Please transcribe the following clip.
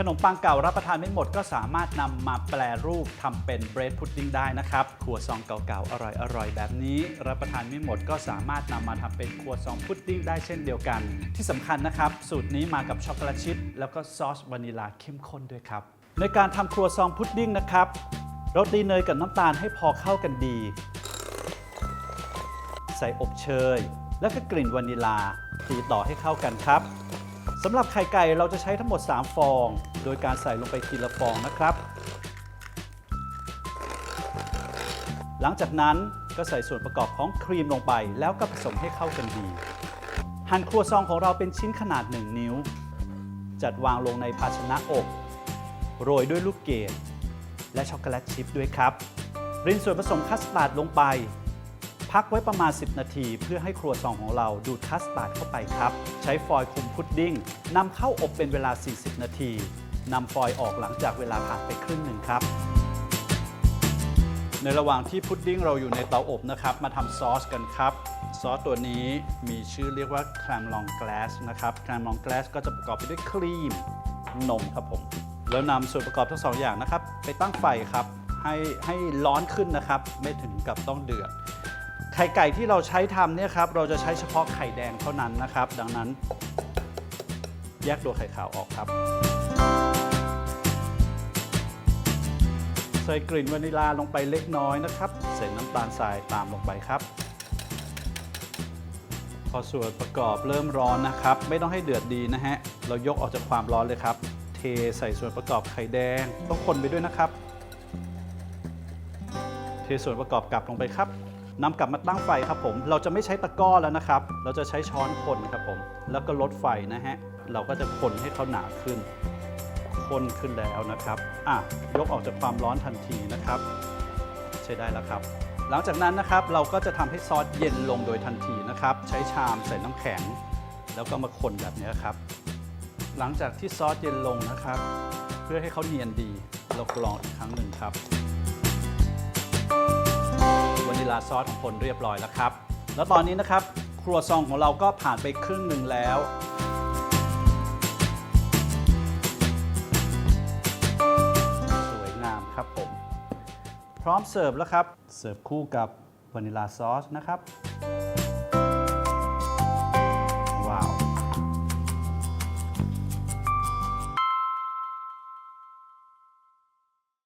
ขนมปังเก่ารับประทานไม่หมดก็สามารถนำมาแปลรูปทำเป็นเบรดพุดดิ้งได้นะครับครัวซองเก่าๆอร่อยๆ แบบนี้ รับประทานไม่หมดก็สามารถนำมาทำเป็นครัวซองพุดดิ้งได้เช่นเดียวกัน ที่สำคัญนะครับ สูตรนี้มากับช็อกโกแลตชิพแล้วก็ซอสวานิลาเข้มข้นด้วยครับ ในการทำครัวซองพุดดิ้งนะครับเราตีเนยกับน้ำตาลให้พอเข้ากันดี ใส่อบเชย แล้วก็กลิ่นวานิลาตีต่อให้เข้ากันครับ สำหรับไข่ไก่เราจะใช้ทั้งหมด 3 ฟอง โดยการใส่ลงไปทีละฟองนะครับ หลังจากนั้นก็ใส่ส่วนประกอบของครีมลงไป แล้วก็ผสมให้เข้ากันดี หั่นครัวซองของเราเป็นชิ้นขนาด 1 นิ้ว จัดวางลงในภาชนะอบ โรยด้วยลูกเกดและช็อกโกแลตชิพด้วยครับ รินส่วนผสมคัสตาร์ดลงไป พักไว้ประมาณ 10 นาที เพื่อให้ครัวซองของเราดูดคัสตาร์ดเข้าไปครับ ใช้ฟอยล์คลุมพุดดิ้งนำเข้าอบเป็นเวลา 40 นาทีนำฟอยล์ออกหลังจากเวลาผ่านไปครึ่งหนึ่งครับ ในระหว่างที่พุดดิ้งเราอยู่ในเตาอบนะครับ มาทำซอสกันครับ ซอสตัวนี้มีชื่อเรียกว่าแครมลองแกลสนะครับแครมลองแกลสก็จะประกอบไปด้วยครีมนมครับผมแล้วนำส่วนประกอบทั้งสองอย่างนะครับ ไปตั้งไฟครับให้ให้ร้อนขึ้นนะครับ ไม่ถึงกับต้องเดือด ไข่ไก่ที่เราใช้ทำเนี่ยครับเราจะใช้เฉพาะไข่แดงเท่านั้นนะครับ ดังนั้น แยกตัวไข่ขาวออกครับใส่กลิ่นวานิลาลงไปเล็กน้อยนะครับ ใส่น้ำตาลทรายตามลงไปครับ พอส่วนประกอบเริ่มร้อนนะครับ ไม่ต้องให้เดือดดีนะฮะ เรายกออกจากความร้อนเลยครับ เทใส่ส่วนประกอบไข่แดง ต้องคนไปด้วยนะครับ เทส่วนประกอบกลับลงไปครับ นำกลับมาตั้งไฟครับผม เราจะไม่ใช้ตะกร้อแล้วนะครับ เราจะใช้ช้อนคนครับผม แล้วก็ลดไฟนะฮะ เราก็จะคนให้เขาหนาขึ้นข้นขึ้นแล้วนะครับ อะ ยกออกจากความร้อนทันทีนะครับ ใช้ได้แล้วครับ หลังจากนั้นนะครับ เราก็จะทำให้ซอสเย็นลงโดยทันทีนะครับ ใช้ชามใส่น้ำแข็ง แล้วก็มาคนแบบนี้ครับ หลังจากที่ซอสเย็นลงนะครับ เพื่อให้เขาเนียนดี เรากรองอีกครั้งหนึ่งครับาซอสของคนเรียบร้อยแล้วครับ แล้วตอนนี้นะครับ ครัวซองของเราก็ผ่านไปครึ่งหนึ่งแล้ว สวยงามครับผม พร้อมเสิร์ฟแล้วครับ เสิร์ฟคู่กับวานิลาซอสนะครับ